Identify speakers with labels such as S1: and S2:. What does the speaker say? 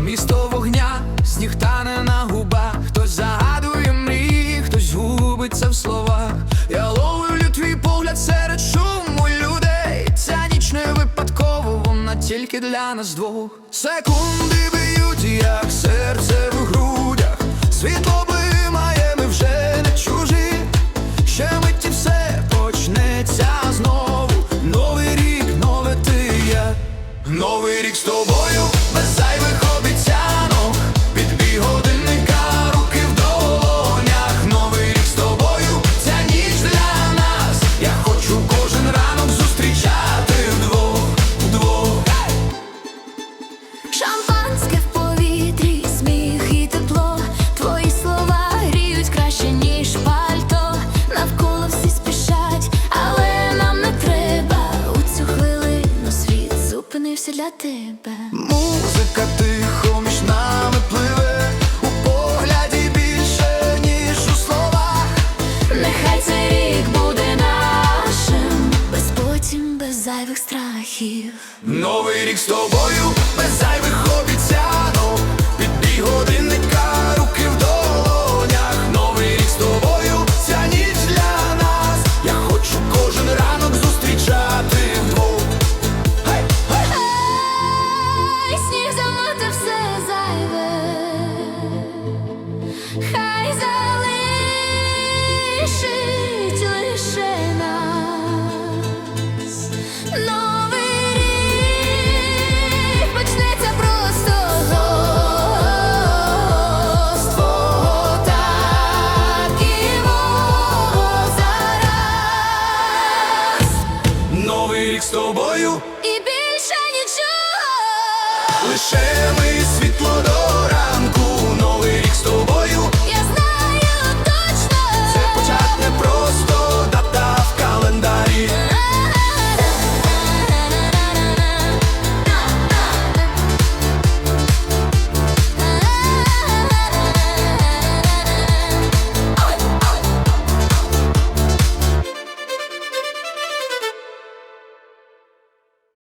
S1: Місто вогня, сніг тане на гу. тільки для нас двох. Секунди б'ють, як серце в грудях, світло. серці для
S2: тебе.
S1: Музика тихо між нами пливе, у погляді більше, ніж у словах.
S2: Нехай цей буде нашим, без потім, без зайвих страхів.
S1: Новий рік з тобою, без зайвих обіцянок тобою
S2: і більше нічого,
S1: лише ми світло до.